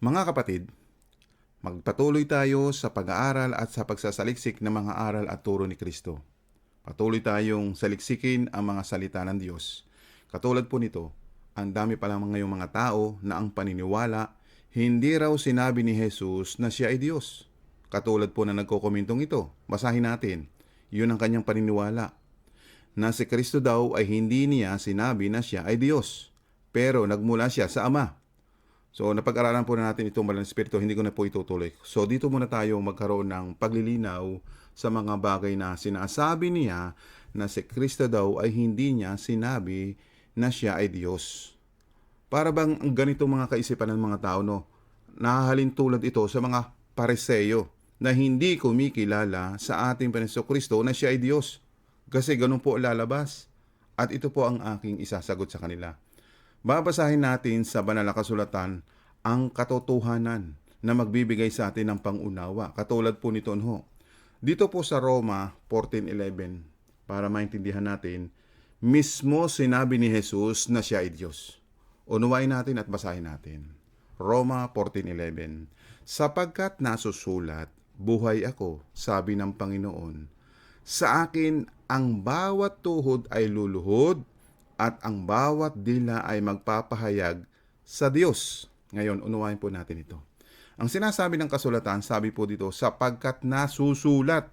Mga kapatid, magpatuloy tayo sa pag-aaral at sa pagsasaliksik ng mga aral at turo ni Kristo. Patuloy tayong saliksikin ang mga salita ng Diyos. Katulad po nito, ang dami pa lang ngayong mga tao na ang paniniwala, hindi raw sinabi ni Jesus na siya ay Diyos. Katulad po na nagkokomintong ito. Basahin natin. Yun ang kanyang paniniwala. Na si Kristo daw ay hindi niya sinabi na siya ay Diyos. Pero nagmula siya sa Ama. So, napag-aralan po na natin itong malang espiritu, hindi ko na po itutuloy. So, dito muna tayo magkaroon ng paglilinaw sa mga bagay na sinasabi niya na si Kristo daw ay hindi niya sinabi na siya ay Diyos. Para bang ang ganito mga kaisipan ng mga tao, no? Nahahalin tulad ito sa mga pariseyo na hindi kumikilala sa ating Panginoon Kristo na siya ay Diyos. Kasi ganun po lalabas. At ito po ang aking isasagot sa kanila. Babasahin natin sa banal na kasulatan ang katotohanan na magbibigay sa atin ng pangunawa. Katulad po nito ho. Dito po sa Roma 14.11, para maintindihan natin, mismo sinabi ni Jesus na siya ay Diyos. Unuwain natin at basahin natin. Roma 14.11 Sapagkat nasusulat, buhay ako, sabi ng Panginoon. Sa akin, ang bawat tuhod ay luluhod at ang bawat dila ay magpapahayag sa Diyos. Ngayon, unawain po natin ito. Ang sinasabi ng kasulatan, sabi po dito, sapagkat nasusulat.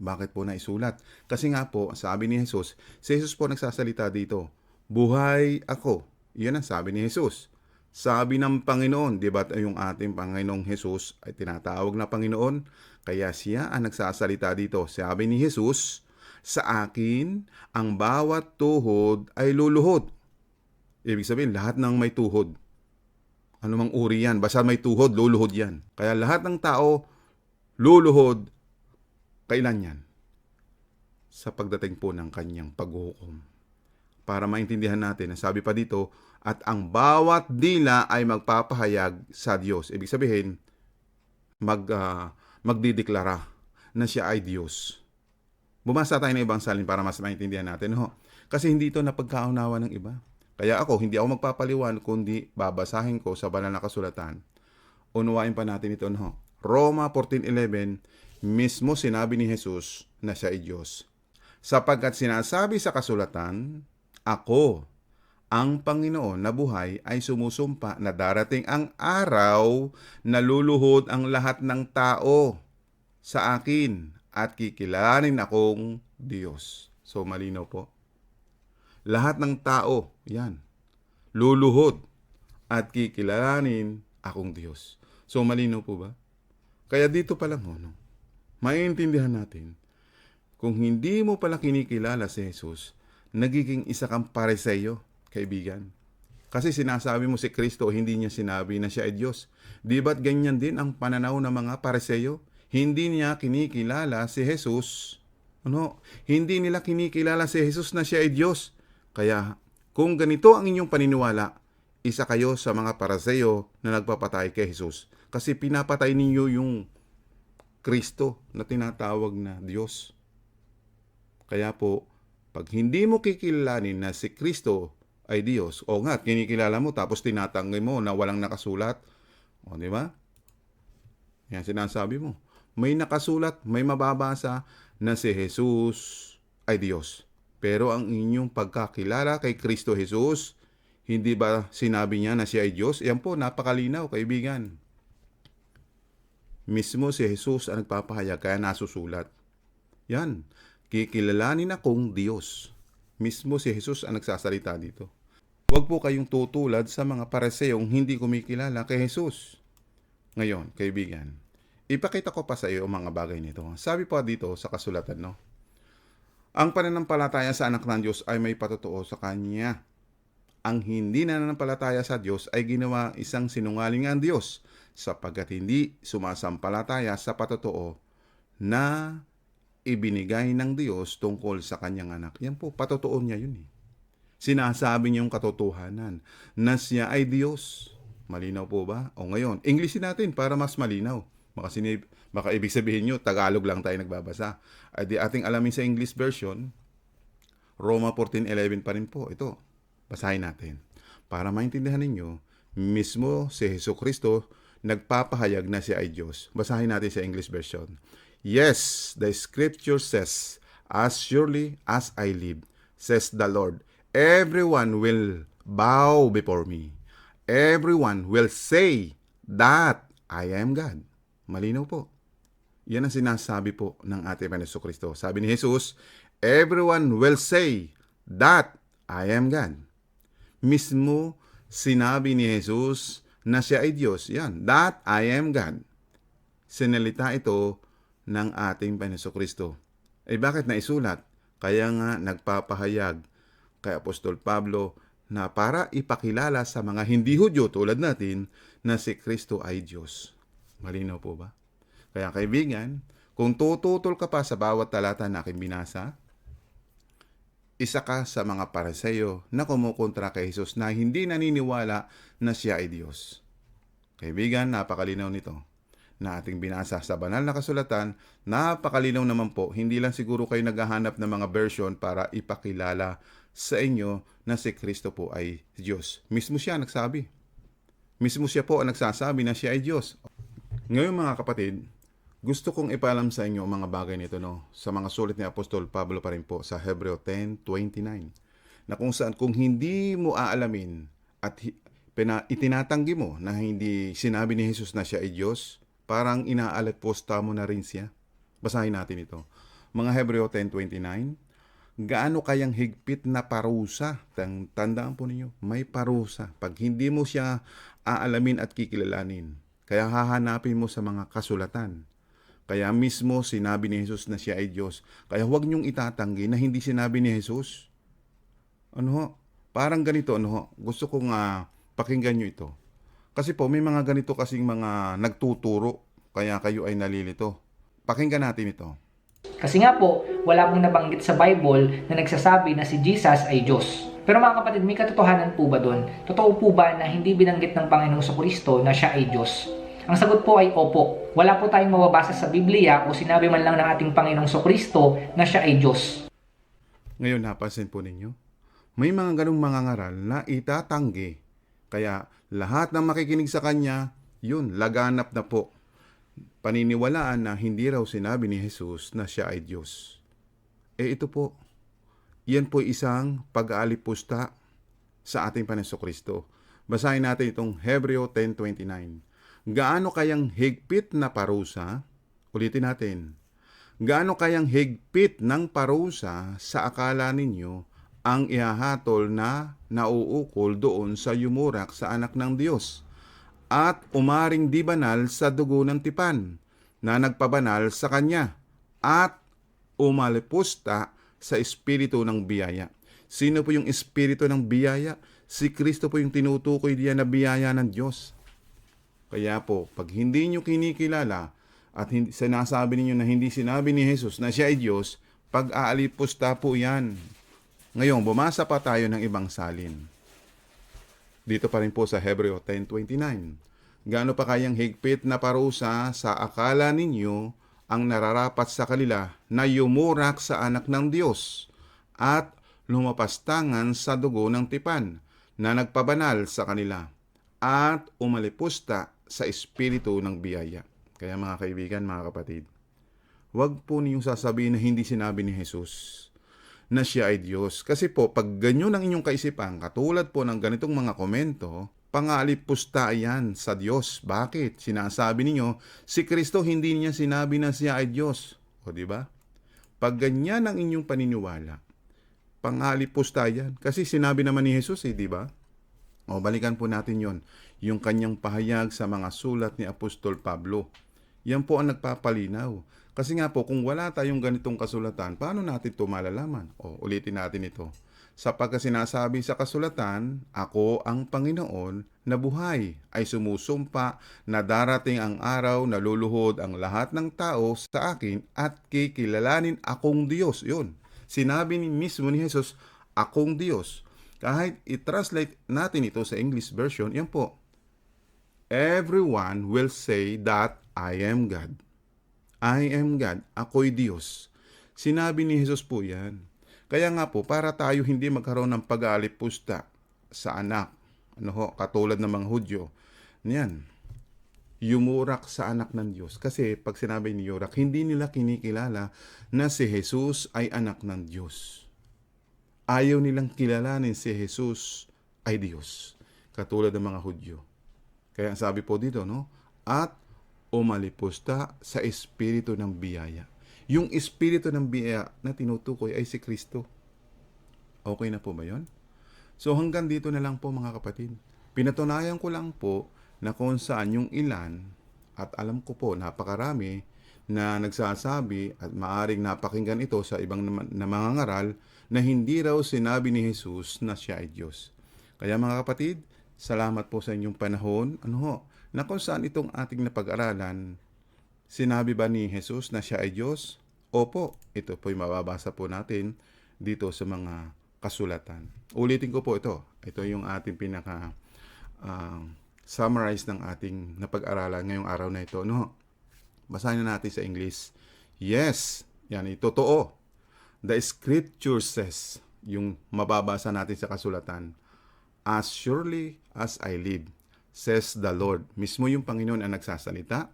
Bakit po naisulat? Kasi nga po, sabi ni Jesus, si Jesus po nagsasalita dito, buhay ako. Yan ang sabi ni Jesus. Sabi ng Panginoon, di ba yung ating Panginoong Jesus ay tinatawag na Panginoon? Kaya siya ang nagsasalita dito. Sabi ni Jesus, sa akin, ang bawat tuhod ay luluhod. Ibig sabihin, lahat ng may tuhod. Ano mang uri yan, basta may tuhod, luluhod yan. Kaya lahat ng tao, luluhod, kailan yan? Sa pagdating po ng kanyang paghuhukom. Para maintindihan natin, sabi pa dito, at ang bawat dila ay magpapahayag sa Diyos. Ibig sabihin, mag, uh, magdideklara na siya ay Diyos. Bumasa tayo ng ibang salin para mas maintindihan natin. Ho. Kasi hindi ito napagkaunawa ng iba. Kaya ako, hindi ako magpapaliwan kundi babasahin ko sa banal na kasulatan. Unuwain pa natin ito. No? Roma 14.11, mismo sinabi ni Jesus na siya ay Diyos. Sapagkat sinasabi sa kasulatan, Ako, ang Panginoon na buhay ay sumusumpa na darating ang araw na luluhod ang lahat ng tao sa akin at kikilalanin akong Diyos. So malinaw po. Lahat ng tao, yan, luluhod at kikilalanin akong Diyos. So malinaw po ba? Kaya dito pa lang, no, maintindihan natin, kung hindi mo pala kinikilala si Jesus, nagiging isa kang pariseyo, kaibigan. Kasi sinasabi mo si Kristo, hindi niya sinabi na siya ay Diyos. Di ba't ganyan din ang pananaw ng mga pariseyo? Hindi niya kinikilala si Jesus. Ano? Hindi nila kinikilala si Jesus na siya ay Diyos. Kaya kung ganito ang inyong paniniwala, isa kayo sa mga paraseyo na nagpapatay kay Jesus. Kasi pinapatay ninyo yung Kristo na tinatawag na Diyos. Kaya po, pag hindi mo kikilalanin na si Kristo ay Diyos, o nga, kinikilala mo tapos tinatangay mo na walang nakasulat, o di ba? Yan sinasabi mo may nakasulat, may mababasa na si Jesus ay Diyos. Pero ang inyong pagkakilala kay Kristo Jesus, hindi ba sinabi niya na siya ay Diyos? Yan po, napakalinaw, kaibigan. Mismo si Jesus ang nagpapahayag, kaya nasusulat. Yan, kikilalanin akong Diyos. Mismo si Jesus ang nagsasalita dito. Huwag po kayong tutulad sa mga pareseyong hindi kumikilala kay Jesus. Ngayon, kaibigan, Ipakita ko pa sa iyo ang mga bagay nito. Sabi po dito sa kasulatan, no? Ang pananampalataya sa anak ng Diyos ay may patotoo sa Kanya. Ang hindi nananampalataya sa Diyos ay ginawa isang sinungaling ang Diyos sapagkat hindi sumasampalataya sa patotoo na ibinigay ng Diyos tungkol sa kanyang anak. Yan po, patotoo niya yun eh. Sinasabi niya yung katotohanan na siya ay Diyos. Malinaw po ba? O ngayon, Englishin natin para mas malinaw. Baka, sinib, baka ibig sabihin nyo, Tagalog lang tayo nagbabasa. Ay di ating alamin sa English version, Roma 14.11 pa rin po. Ito, basahin natin. Para maintindihan ninyo, Mismo si Heso Kristo nagpapahayag na siya ay Diyos. Basahin natin sa English version. Yes, the scripture says, As surely as I live, says the Lord, everyone will bow before me. Everyone will say that I am God. Malinaw po. Yan ang sinasabi po ng ating Panginoon Kristo. Sabi ni Jesus, everyone will say that I am God. Mismo sinabi ni Jesus na siya ay Diyos. Yan, that I am God. Sinalita ito ng ating Panginoon Kristo. Eh bakit naisulat? Kaya nga nagpapahayag kay Apostol Pablo na para ipakilala sa mga hindi Hudyo tulad natin na si Kristo ay Diyos. Malinaw po ba? Kaya kaibigan, kung tututol ka pa sa bawat talata na aking binasa, isa ka sa mga paraseyo na kumukontra kay Jesus na hindi naniniwala na siya ay Diyos. Kaibigan, napakalinaw nito na ating binasa sa banal na kasulatan, napakalinaw naman po, hindi lang siguro kayo naghahanap ng mga version para ipakilala sa inyo na si Kristo po ay Diyos. Mismo siya nagsabi. Mismo siya po ang nagsasabi na siya ay Diyos. Ngayon mga kapatid, gusto kong ipalam sa inyo mga bagay nito no, sa mga sulit ni Apostol Pablo pa rin po sa Hebreo 10.29 na kung saan kung hindi mo aalamin at pina, itinatanggi mo na hindi sinabi ni Jesus na siya ay Diyos, parang inaalatposta mo na rin siya. Basahin natin ito. Mga Hebreo 10.29 Gaano kayang higpit na parusa? Tandaan po ninyo, may parusa. Pag hindi mo siya aalamin at kikilalanin, kaya hahanapin mo sa mga kasulatan. Kaya mismo sinabi ni Jesus na siya ay Diyos. Kaya huwag niyong itatanggi na hindi sinabi ni Jesus. Ano ho? Parang ganito, ano ho? Gusto kong ah, pakinggan niyo ito. Kasi po, may mga ganito kasing mga nagtuturo, kaya kayo ay nalilito. Pakinggan natin ito. Kasi nga po, wala pong nabanggit sa Bible na nagsasabi na si Jesus ay Diyos. Pero mga kapatid, may katotohanan po ba doon? Totoo po ba na hindi binanggit ng Panginoong sa Kristo na siya ay Diyos? Ang sagot po ay opo. Wala po tayong mababasa sa Biblia o sinabi man lang ng ating Panginoong Kristo na siya ay Diyos. Ngayon, napansin po ninyo? May mga ganong mga ngaral na itatanggi. Kaya lahat ng makikinig sa kanya, yun, laganap na po. Paniniwalaan na hindi raw sinabi ni Jesus na siya ay Diyos. Eh ito po, yan po isang pag-aalipusta sa ating Panginoon Kristo. Basahin natin itong Hebreo 10.29. Gaano kayang higpit na parusa? Ulitin natin. Gaano kayang higpit ng parusa sa akala ninyo ang ihahatol na nauukol doon sa yumurak sa anak ng Diyos at umaring di banal sa dugo ng tipan na nagpabanal sa kanya at umalipusta sa espiritu ng biyaya. Sino po yung espiritu ng biyaya? Si Kristo po yung tinutukoy diyan na biyaya ng Diyos. Kaya po, pag hindi nyo kinikilala at hindi, sinasabi ninyo na hindi sinabi ni Jesus na siya ay Diyos, pag-aalipusta po yan. Ngayon, bumasa pa tayo ng ibang salin. Dito pa rin po sa Hebreo 10.29. Gaano pa kayang higpit na parusa sa akala ninyo ang nararapat sa kanila na yumurak sa anak ng Diyos at lumapastangan sa dugo ng tipan na nagpabanal sa kanila at umalipusta sa espiritu ng biyaya. Kaya mga kaibigan, mga kapatid, huwag po ninyong sasabihin na hindi sinabi ni Jesus na siya ay Diyos. Kasi po, pag ganyan ang inyong kaisipan, katulad po ng ganitong mga komento, pangalipusta yan sa Diyos. Bakit? Sinasabi ninyo, si Kristo hindi niya sinabi na siya ay Diyos. O di ba? Pag ganyan ang inyong paniniwala, pangalipusta yan. Kasi sinabi naman ni Jesus eh, di ba? O balikan po natin yon yung kanyang pahayag sa mga sulat ni Apostol Pablo. Yan po ang nagpapalinaw. Kasi nga po, kung wala tayong ganitong kasulatan, paano natin ito malalaman? O, ulitin natin ito. Sapagkat sinasabi sa kasulatan, Ako ang Panginoon na buhay ay sumusumpa na darating ang araw na luluhod ang lahat ng tao sa akin at kikilalanin akong Diyos. Yun. Sinabi ni mismo ni Jesus, akong Diyos. Kahit i-translate natin ito sa English version, yan po. Everyone will say that I am God. I am God. Ako'y Diyos. Sinabi ni Jesus po yan. Kaya nga po, para tayo hindi magkaroon ng pag-aalipusta sa anak ano ho, katulad ng mga Hudyo, niyan, yumurak sa anak ng Diyos. Kasi pag sinabi ni yurak, hindi nila kinikilala na si Jesus ay anak ng Diyos. Ayaw nilang kilalanin si Jesus ay Diyos. Katulad ng mga Hudyo. Kaya ang sabi po dito, no? At umalipusta sa espiritu ng biyaya. Yung espiritu ng biyaya na tinutukoy ay si Kristo. Okay na po ba yon? So hanggang dito na lang po mga kapatid. Pinatunayan ko lang po na kung saan yung ilan, at alam ko po napakarami, na nagsasabi at maaring napakinggan ito sa ibang na mga ngaral na hindi raw sinabi ni Jesus na siya ay Diyos. Kaya mga kapatid, salamat po sa inyong panahon. Ano ho, na kung saan itong ating napag-aralan, sinabi ba ni Jesus na siya ay Diyos? Opo, ito po'y mababasa po natin dito sa mga kasulatan. Ulitin ko po ito. Ito yung ating pinaka ah, summarize ng ating napag-aralan ngayong araw na ito. No? Basahin na natin sa English. Yes, yan, ito totoo. The scripture says, yung mababasa natin sa kasulatan, As surely as I live, says the Lord. Mismo yung Panginoon ang nagsasalita.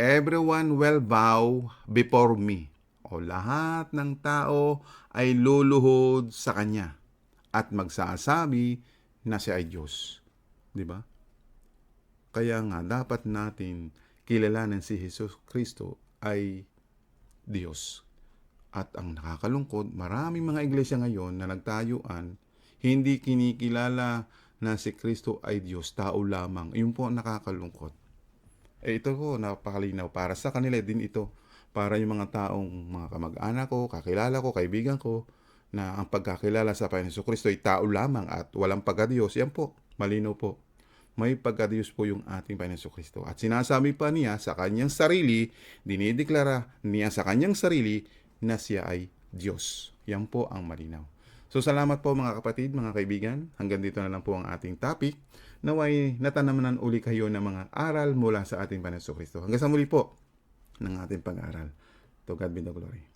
Everyone will bow before me. O lahat ng tao ay luluhod sa Kanya at magsasabi na siya ay Diyos. Di ba? Kaya nga, dapat natin kilalanin si Jesus Kristo ay Diyos. At ang nakakalungkot, maraming mga iglesia ngayon na nagtayuan, hindi kinikilala na si Kristo ay Diyos, tao lamang. Yun po ang nakakalungkot. Eh ito po, napakalinaw. Para sa kanila din ito. Para yung mga taong mga kamag-anak ko, kakilala ko, kaibigan ko, na ang pagkakilala sa Panginoon Kristo ay tao lamang at walang pagkadiyos. Yan po, malinaw po. May pagkadiyos po yung ating Panginoon Kristo. At sinasabi pa niya sa kanyang sarili, dinideklara niya sa kanyang sarili na siya ay Diyos. Yan po ang malinaw. So salamat po mga kapatid, mga kaibigan. Hanggang dito na lang po ang ating topic. Naway natanamanan uli kayo ng mga aral mula sa ating Panginoon Kristo. Hanggang sa muli po ng ating pag-aaral. To God be the glory.